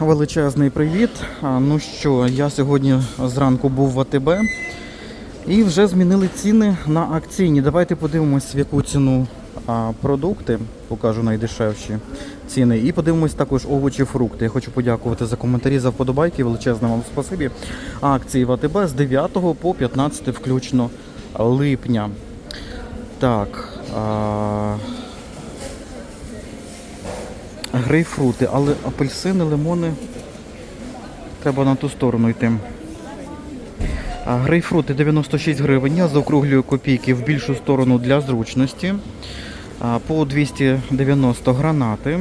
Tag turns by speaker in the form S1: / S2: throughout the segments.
S1: величезний привіт. Ну що, я сьогодні зранку був в АТБ і вже змінили ціни на акційні. Давайте подивимось, в яку ціну продукти, покажу найдешевші ціни. І подивимось також овочі, фрукти. Я хочу подякувати за коментарі, за вподобайки. Величезне вам спасибі. Акції в АТБ з 9 по 15 включно липня. Так. Грейпфрути, але апельсини, лимони. Треба на ту сторону йти. А, Грейпфрути 96 гривень. Я заокруглюю копійки в більшу сторону для зручності. По 290 гранати.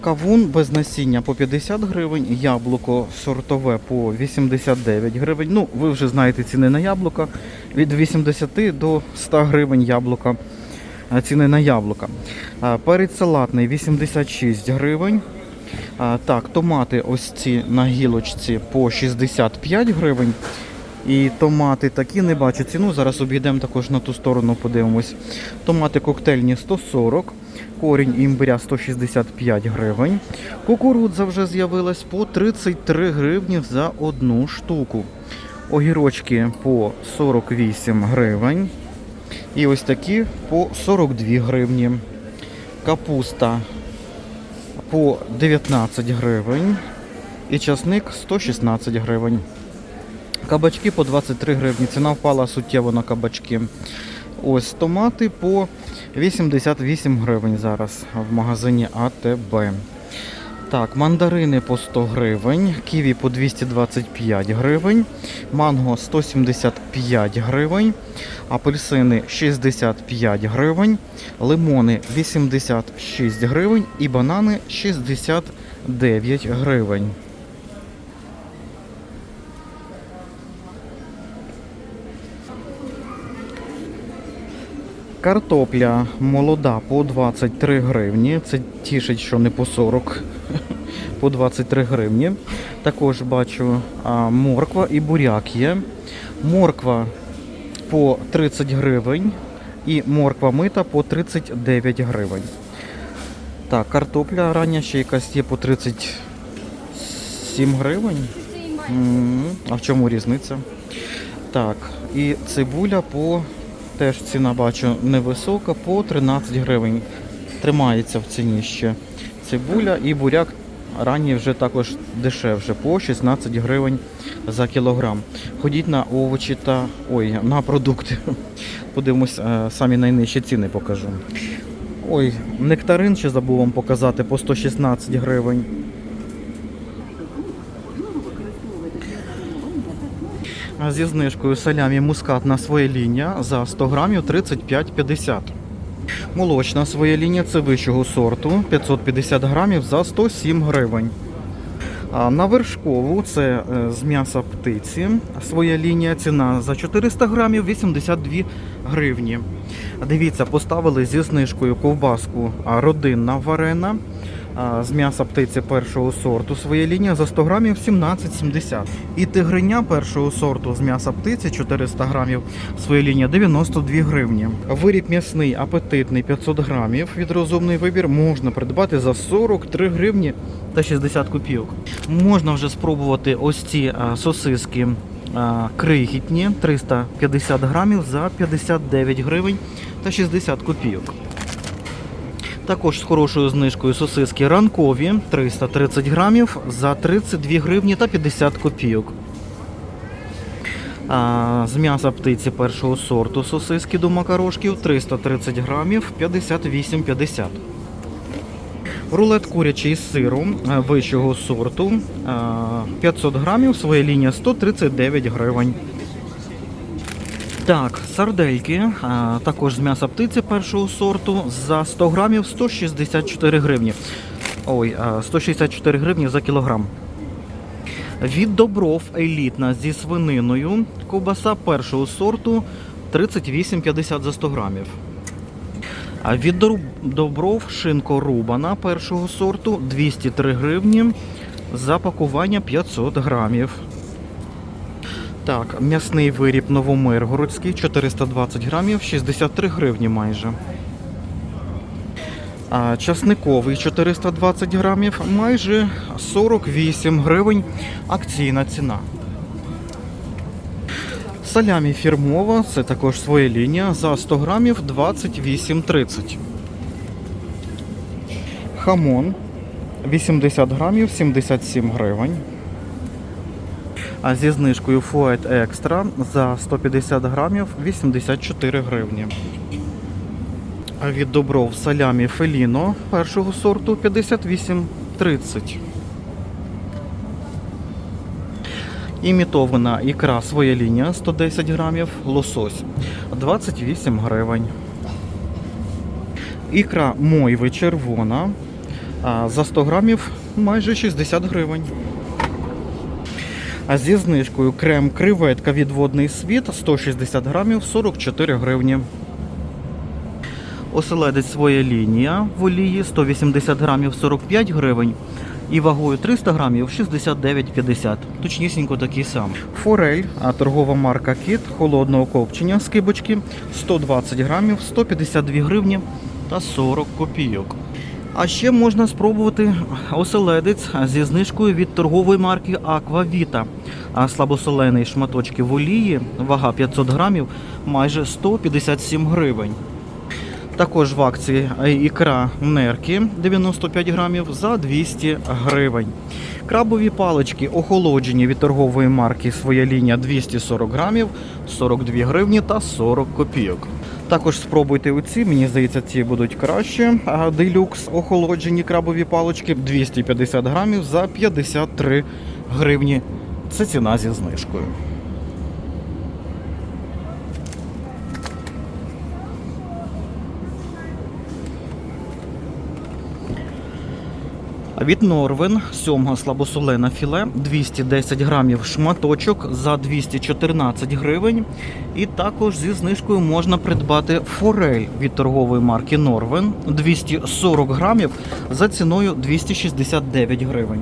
S1: Кавун без насіння по 50 гривень, яблуко сортове по 89 гривень. Ну, ви вже знаєте ціни на яблука. Від 80 до 100 гривень яблука. Ціни на яблука. Перець салатний 86 гривень. Так, томати ось ці на гілочці по 65 гривень. І томати такі не бачу ціну. Зараз обійдемо також на ту сторону, подивимось. Томати коктейльні 140, корінь імбиря 165 гривень. Кукурудза вже з'явилась по 33 гривні за одну штуку. Огірочки по 48 гривень. І ось такі по 42 гривні. Капуста по 19 гривень. І часник 116 гривень. Кабачки по 23 гривні. Ціна впала суттєво на кабачки. Ось томати по 88 гривень зараз в магазині АТБ. Так, мандарини по 100 гривень, ківі по 225 гривень, манго 175 гривень, апельсини 65 гривень, лимони 86 гривень і банани 69 гривень. Картопля молода по 23 гривні. Це тішить, що не по 40, по 23 гривні. Також бачу а, морква і буряк є. Морква по 30 гривень і морква мита по 39 гривень. Так, картопля рання ще якась є по 37 гривень. А в чому різниця? Так, і цибуля по теж ціна бачу невисока, по 13 гривень. Тримається в ціні ще цибуля і буряк ранній вже також дешевше, по 16 гривень за кілограм. Ходіть на овочі та ой, на продукти. Подивимось, е, самі найнижчі ціни покажу. Ой, нектарин ще забув вам показати по 116 гривень. Зі знижкою салямі мускатна своя лінія за 100 грамів 35,50. Молочна своя лінія це вищого сорту 550 грамів за 107 гривень. А на вершкову це е, з м'яса птиці. Своя лінія ціна за 400 грамів 82 гривні. Дивіться, поставили зі знижкою ковбаску родинна варена з м'яса птиці першого сорту. Своя лінія за 100 грамів 17,70. І тигриня першого сорту з м'яса птиці 400 грамів. Своя лінія 92 гривні. Виріб м'ясний апетитний 500 грамів від розумний вибір можна придбати за 43 гривні та 60 копійок. Можна вже спробувати ось ці сосиски крихітні 350 грамів за 59 гривень та 60 копійок. Також з хорошою знижкою сосиски ранкові 330 грамів за 32 гривні та 50 копійок. А, з м'яса птиці першого сорту сосиски до макарошків 330 грамів 58,50. Рулет курячий з сиром вищого сорту е, 500 грамів, своя лінія 139 гривень. Так, сардельки, е, також з м'яса птиці першого сорту за 100 грамів 164 гривні. Ой, е, 164 гривні за кілограм. Від добров елітна зі свининою. Ковбаса першого сорту 38,50 за 100 грамів. А від добров шинко рубана першого сорту 203 гривні за пакування 500 грамів. Так, м'ясний виріб Новомиргородський 420 грамів 63 гривні майже. А часниковий 420 грамів, майже 48 гривень акційна ціна. Салямі фірмова, це також своя лінія, за 100 грамів 28,30. Хамон 80 грамів 77 гривень. Зі знижкою Фует Екстра за 150 грамів 84 гривні. Від Добров салямі Феліно першого сорту 58,30. Імітована ікра своя лінія 110 грамів, лосось 28 гривень. Ікра мойви червона за 100 грамів майже 60 гривень. А зі знижкою крем креветка від водний світ 160 грамів 44 гривні. Оселедець своя лінія в олії 180 грамів 45 гривень. І вагою 300 грамів 69,50. Точнісінько такий самий. Форель, а торгова марка Кіт холодного копчення з кибочки 120 грамів 152 гривні та 40 копійок. А ще можна спробувати оселедець зі знижкою від торгової марки Аквавіта. А слабосолений шматочки в олії, вага 500 грамів, майже 157 гривень. Також в акції ікра нерки 95 грамів за 200 гривень. Крабові палички охолоджені від торгової марки Своя лінія 240 грамів, 42 гривні та 40 копійок. Також спробуйте оці, мені здається, ці будуть краще. Делюкс охолоджені крабові палочки 250 грамів за 53 гривні. Це ціна зі знижкою. Від Норвен сьомга слабосолена філе 210 грамів шматочок за 214 гривень. І також зі знижкою можна придбати форель від торгової марки Норвен 240 грамів за ціною 269 гривень.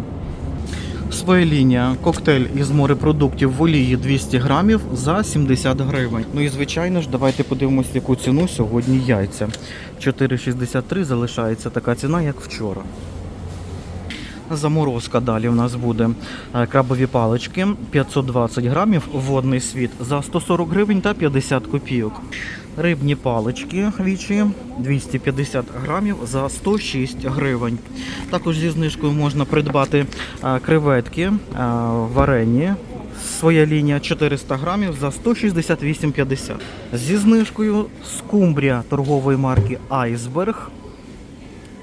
S1: Своя лінія коктейль із морепродуктів в олії 200 грамів за 70 гривень. Ну і звичайно ж, давайте подивимося, яку ціну сьогодні яйця. 4,63 залишається така ціна, як вчора. Заморозка далі у нас буде Е, крабові палички 520 грамів, водний світ за 140 гривень та 50 копійок. Рибні палички вічі 250 грамів за 106 гривень. Також зі знижкою можна придбати е, креветки е, варені. Своя лінія 400 грамів за 168,50. Зі знижкою скумбрія торгової марки Айсберг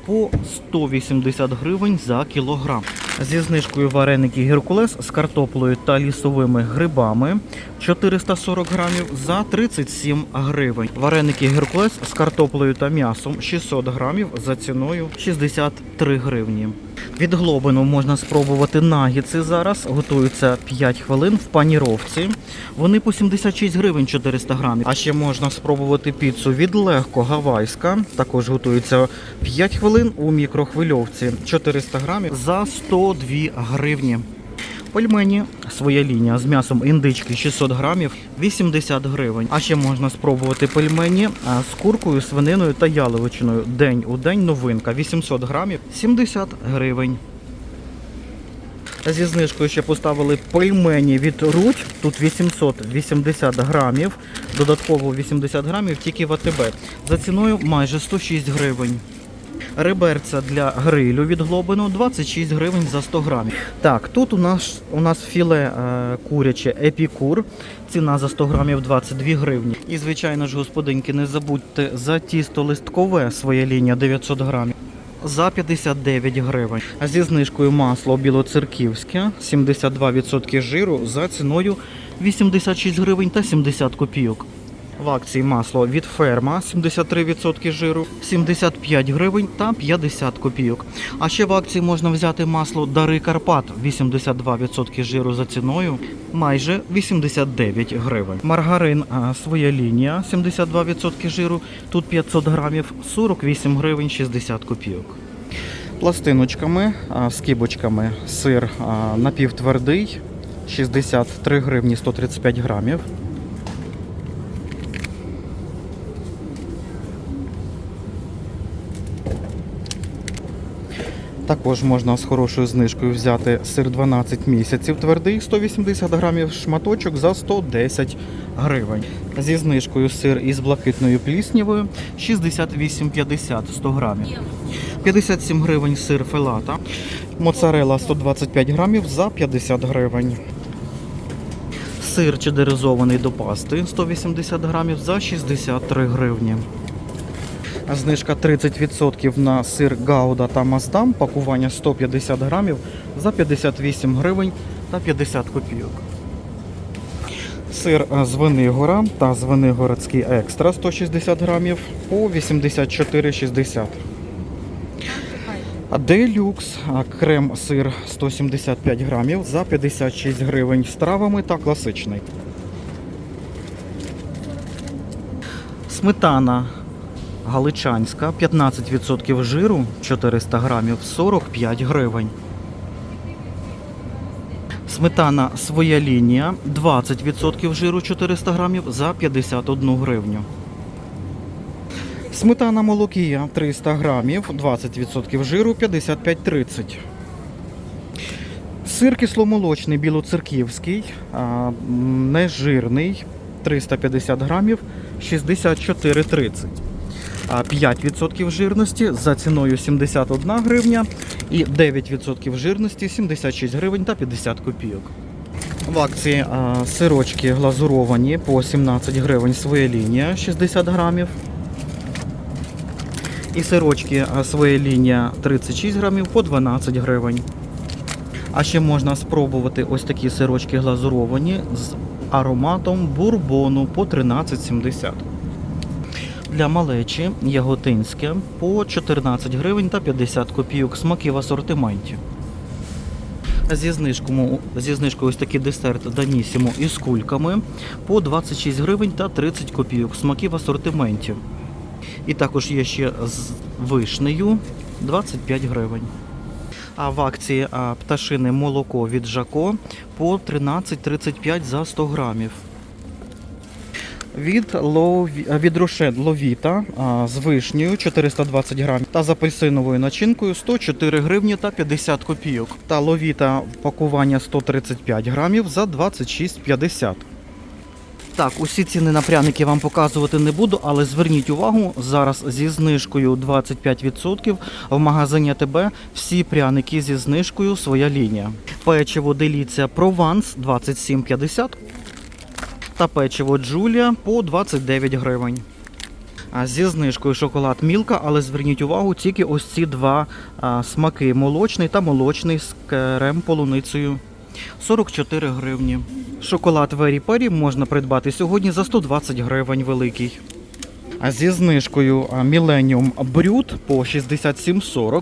S1: по 180 гривень за кілограм. Зі знижкою вареники Геркулес з картоплею та лісовими грибами 440 грамів за 37 гривень. Вареники Геркулес з картоплею та м'ясом 600 грамів за ціною 63 гривні. Від глобину можна спробувати нагіци зараз. Готуються 5 хвилин в паніровці. Вони по 76 гривень 400 грамів. А ще можна спробувати піцу від легко гавайська. Також готується 5 хвилин у мікрохвильовці 400 грамів за 102 гривні. Пельмені своя лінія з м'ясом індички 600 грамів 80 гривень. А ще можна спробувати пельмені з куркою, свининою та яловичиною. День у день новинка 800 грамів 70 гривень. Зі знижкою ще поставили пельмені від Руть. Тут 880 грамів. Додатково 80 грамів тільки в АТБ. За ціною майже 106 гривень. Реберця для грилю від глобину 26 гривень за 100 грамів. Так, тут у нас у нас філе е, куряче епікур. Ціна за 100 грамів 22 гривні. І звичайно ж, господинки, не забудьте за тісто листкове своя лінія 900 грамів. За 59 гривень. А зі знижкою масло білоцерківське 72% жиру за ціною 86 гривень та 70 копійок. В акції масло від ферма 73% жиру, 75 гривень та 50 копійок. А ще в акції можна взяти масло Дари Карпат 82% жиру за ціною майже 89 гривень. Маргарин своя лінія 72% жиру, тут 500 грамів 48 гривень 60 копійок. Пластиночками, кібочками сир напівтвердий 63 гривні 135 грамів. Також можна з хорошою знижкою взяти сир 12 місяців твердий 180 грамів шматочок за 110 гривень. Зі знижкою сир із блакитною пліснявою 68,50 100 грамів. 57 гривень сир фелата. Моцарела 125 грамів за 50 гривень. Сир чедеризований до пасти 180 грамів за 63 гривні. Знижка 30% на сир Гауда та Маздам, пакування 150 грамів за 58 гривень та 50 копійок. Сир е, Звенигора та Звенигородський екстра 160 грамів по 84,60. А Делюкс крем-сир 175 грамів за 56 гривень з травами та класичний. Сметана галичанська 15% жиру 400 грамів 45 гривень. Сметана своя лінія 20% жиру 400 грамів за 51 гривню. Сметана молокія 300 грамів, 20% жиру 55,30. Сир кисломолочний білоцерківський, нежирний 350 грамів 64,30. А 5% жирності за ціною 71 гривня і 9% жирності 76 гривень та 50 копійок. В акції а, сирочки глазуровані по 17 гривень своя лінія 60 грамів. І сирочки а, своя лінія 36 грамів по 12 гривень. А ще можна спробувати ось такі сирочки глазуровані з ароматом бурбону по 13,70. Для малечі яготинське по 14 гривень та 50 копійок смаки в асортименті. Зі знижкою, зі знижкою ось такий десерт Данісімо із кульками по 26 гривень та 30 копійок смаки в асортименті. І також є ще з вишнею 25 гривень. А в акції а, пташине молоко від Жако по 13,35 за 100 грамів. Від, лові... від Рошен Ловіта з вишнею 420 грамів та з апельсиновою начинкою 104 гривні та 50 копійок. Та Ловіта пакування 135 грамів за 26,50. Так, усі ціни на пряники вам показувати не буду, але зверніть увагу, зараз зі знижкою 25% в магазині АТБ всі пряники зі знижкою своя лінія. Печиво Деліція Прованс 27,50 та печиво Джулія по 29 гривень. А зі знижкою шоколад Мілка, але зверніть увагу, тільки ось ці два а, смаки молочний та молочний з крем полуницею. 44 гривні. Шоколад Вері Пері можна придбати сьогодні за 120 гривень великий. А зі знижкою Millennium Brut по 67,40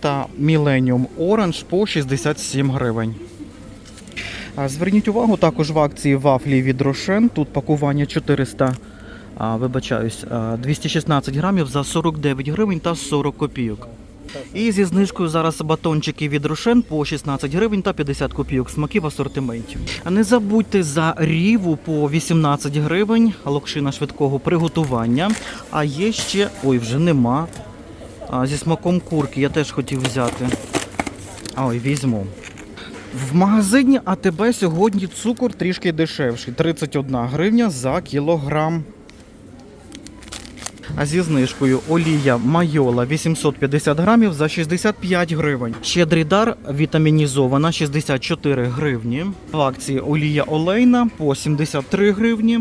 S1: та Millennium Orange по 67 гривень. Зверніть увагу, також в акції вафлі від Рошен. Тут пакування 400, а, вибачаюсь, 216 грамів за 49 гривень та 40 копійок. І зі знижкою зараз батончики від Рошен по 16 гривень та 50 копійок. Смаки в асортименті. Не забудьте за ріву по 18 гривень, локшина швидкого приготування. А є ще, ой, вже нема. А, зі смаком курки я теж хотів взяти. Ой, візьму. В магазині АТБ сьогодні цукор трішки дешевший 31 гривня за кілограм. А зі знижкою олія Майола 850 грамів за 65 гривень. Щедрий дар вітамінізована 64 гривні. В акції олія олейна по 73 гривні.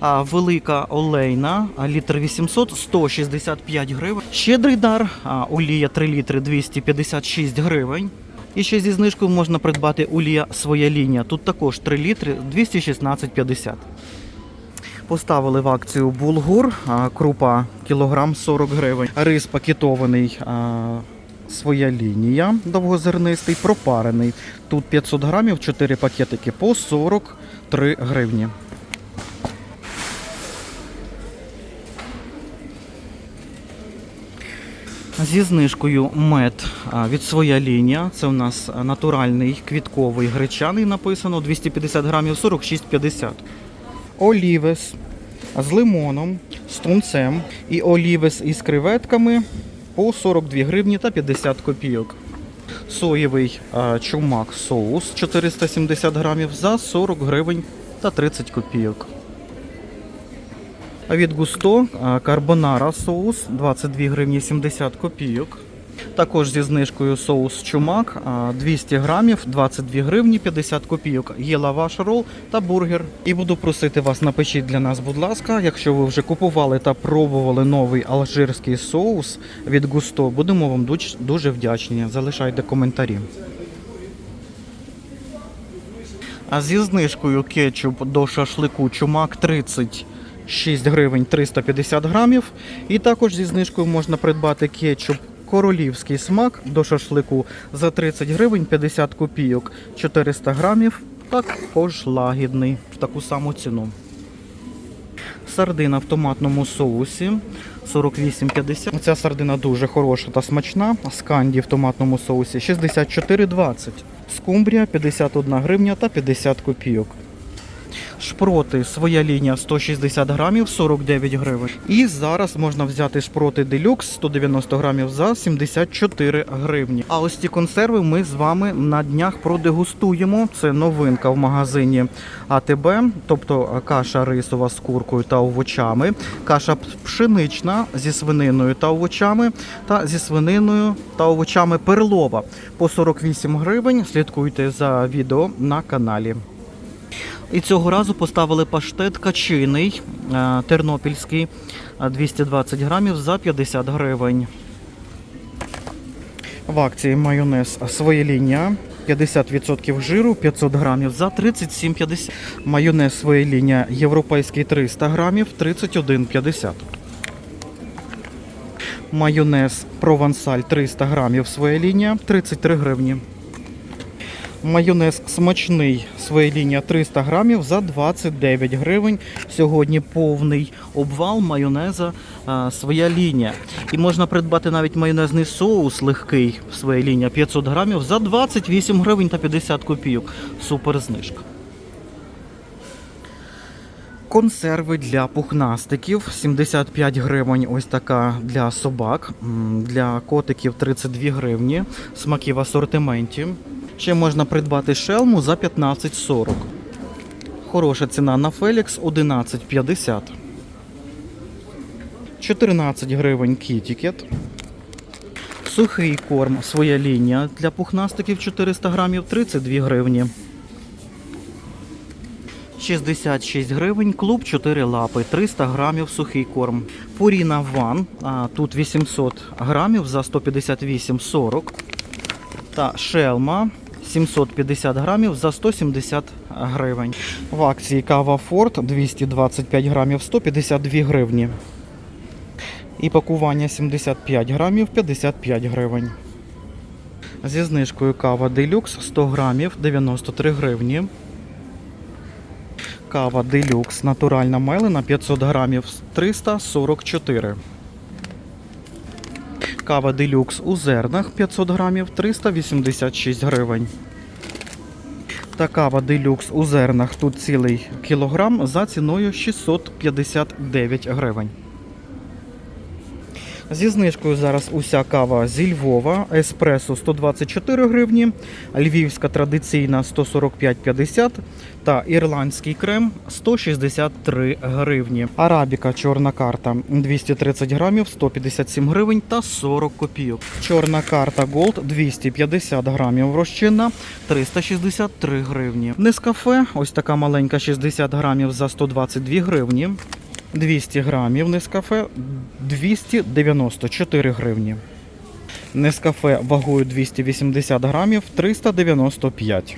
S1: А велика олейна літр 800 165 гривень. Щедрий дар, олія 3 літри 256 гривень. І ще зі знижкою можна придбати олія своя лінія. Тут також 3 літри 216,50. Поставили в акцію булгур, крупа кілограм 40 гривень. Рис пакетований своя лінія, довгозернистий, пропарений. Тут 500 грамів, 4 пакетики по 43 гривні. Зі знижкою мед від своя лінія. Це у нас натуральний квітковий гречаний написано 250 грамів 46,50. Олівес з лимоном, з тунцем і олівес із креветками по 42 гривні та 50 копійок. Соєвий чумак соус 470 грамів за 40 гривень та 30 копійок. Від густо карбонара соус 22 гривні 70 копійок. Також зі знижкою соус чумак 200 грамів 22 гривні 50 копійок. Є лаваш рол та бургер. І буду просити вас, напишіть для нас, будь ласка, якщо ви вже купували та пробували новий алжирський соус від густо, будемо вам дуже вдячні. Залишайте коментарі. А зі знижкою кетчуп до шашлику чумак 36 гривень 350 грамів. І також зі знижкою можна придбати кетчуп королівський смак до шашлику за 30 гривень 50 копійок 400 грамів. Також лагідний в таку саму ціну. Сардина в томатному соусі 48,50. Ця сардина дуже хороша та смачна. Сканді в томатному соусі 64,20. Скумбрія 51 гривня та 50 копійок. Шпроти своя лінія 160 грамів 49 гривень. І зараз можна взяти шпроти делюкс 190 грамів за 74 гривні. А ось ці консерви ми з вами на днях продегустуємо. Це новинка в магазині АТБ, тобто каша рисова з куркою та овочами, каша пшенична зі свининою та овочами, та зі свининою та овочами перлова по 48 гривень. Слідкуйте за відео на каналі. І цього разу поставили паштет качиний е, тернопільський е, 220 грамів за 50 гривень. В акції майонез своя лінія 50% жиру 500 грамів за 37,50. Майонез своя лінія європейський 300 грамів 31,50. Майонез провансаль 300 грамів своя лінія 33 гривні. Майонез смачний своя лінія 300 грамів за 29 гривень. Сьогодні повний обвал майонеза а, своя лінія. І можна придбати навіть майонезний соус легкий своя лінія 500 грамів за 28 гривень та 50 копійок. Супер знижка. Консерви для пухнастиків 75 гривень. Ось така для собак. Для котиків 32 гривні. Смаки в асортименті. Ще можна придбати шелму за 15,40. Хороша ціна на Фелікс 11,50. 14 гривень кітікет. Сухий корм своя лінія для пухнастиків 400 грамів 32 гривні. 66 гривень, клуб 4 лапи, 300 грамів сухий корм. Пуріна Ван, тут 800 грамів за 158,40. Та шелма 750 грамів за 170 гривень. В акції кава Форт 225 грамів 152 гривні. І пакування 75 грамів 55 гривень. Зі знижкою кава Делюкс 100 грамів 93 гривні. Кава Делюкс натуральна мелена 500 грамів 344. Кава Делюкс у зернах 500 грамів 386 гривень. Та кава Делюкс у зернах тут цілий кілограм за ціною 659 гривень. Зі знижкою зараз уся кава зі Львова, еспресо 124 гривні, львівська традиційна 145,50 та ірландський крем 163 гривні. Арабіка чорна карта 230 грамів 157 гривень та 40 копійок. Чорна карта Gold 250 грамів розчинна 363 гривні. Нескафе, ось така маленька 60 грамів за 122 гривні. 200 грамів Нескафе 294 гривні. Нескафе вагою 280 грамів 395.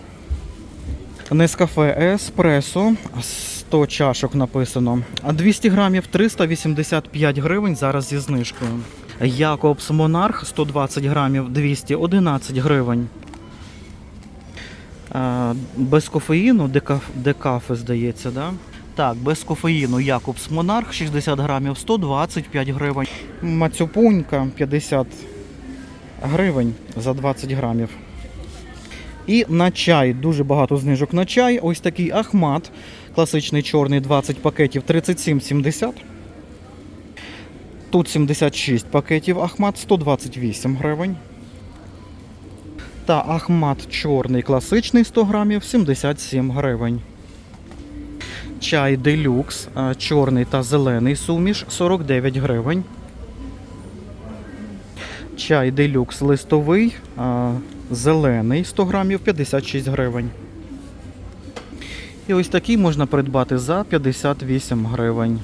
S1: Нескафе Еспресо 100 чашок написано. А 200 грамів 385 гривень зараз зі знижкою. Якобс Монарх 120 грамів 211 гривень. Без кофеїну, декаф, декафе, здається, да? Так, без кофеїну Якобс Монарх 60 грамів 125 гривень. Мацюпунька 50 гривень за 20 грамів. І на чай дуже багато знижок на чай. Ось такий Ахмат. Класичний чорний 20 пакетів 37,70. Тут 76 пакетів Ахмат 128 гривень. Та Ахмат чорний класичний 100 грамів 77 гривень. Чай делюкс, чорний та зелений суміш 49 гривень. Чай делюкс листовий, зелений 100 грамів 56 гривень. І ось такий можна придбати за 58 гривень.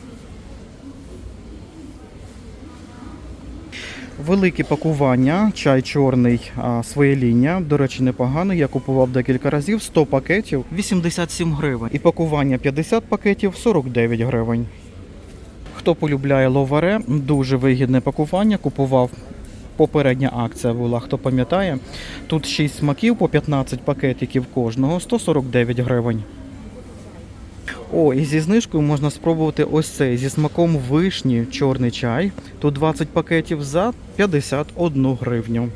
S1: Великі пакування, чай чорний, а, своєління. До речі, непоганий. Я купував декілька разів. 100 пакетів 87 гривень. І пакування 50 пакетів 49 гривень. Хто полюбляє ловаре, дуже вигідне пакування. Купував попередня акція була, хто пам'ятає. Тут 6 смаків по 15 пакетиків кожного, 149 гривень. О, і зі знижкою можна спробувати ось цей зі смаком вишні чорний чай. Тут 20 пакетів за 51 гривню.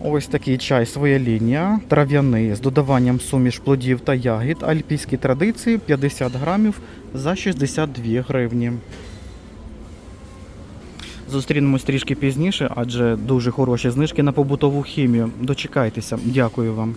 S1: Ось такий чай своя лінія, трав'яний з додаванням суміш плодів та ягід, альпійські традиції 50 грамів за 62 гривні. Зустрінемось трішки пізніше, адже дуже хороші знижки на побутову хімію. Дочекайтеся. Дякую вам.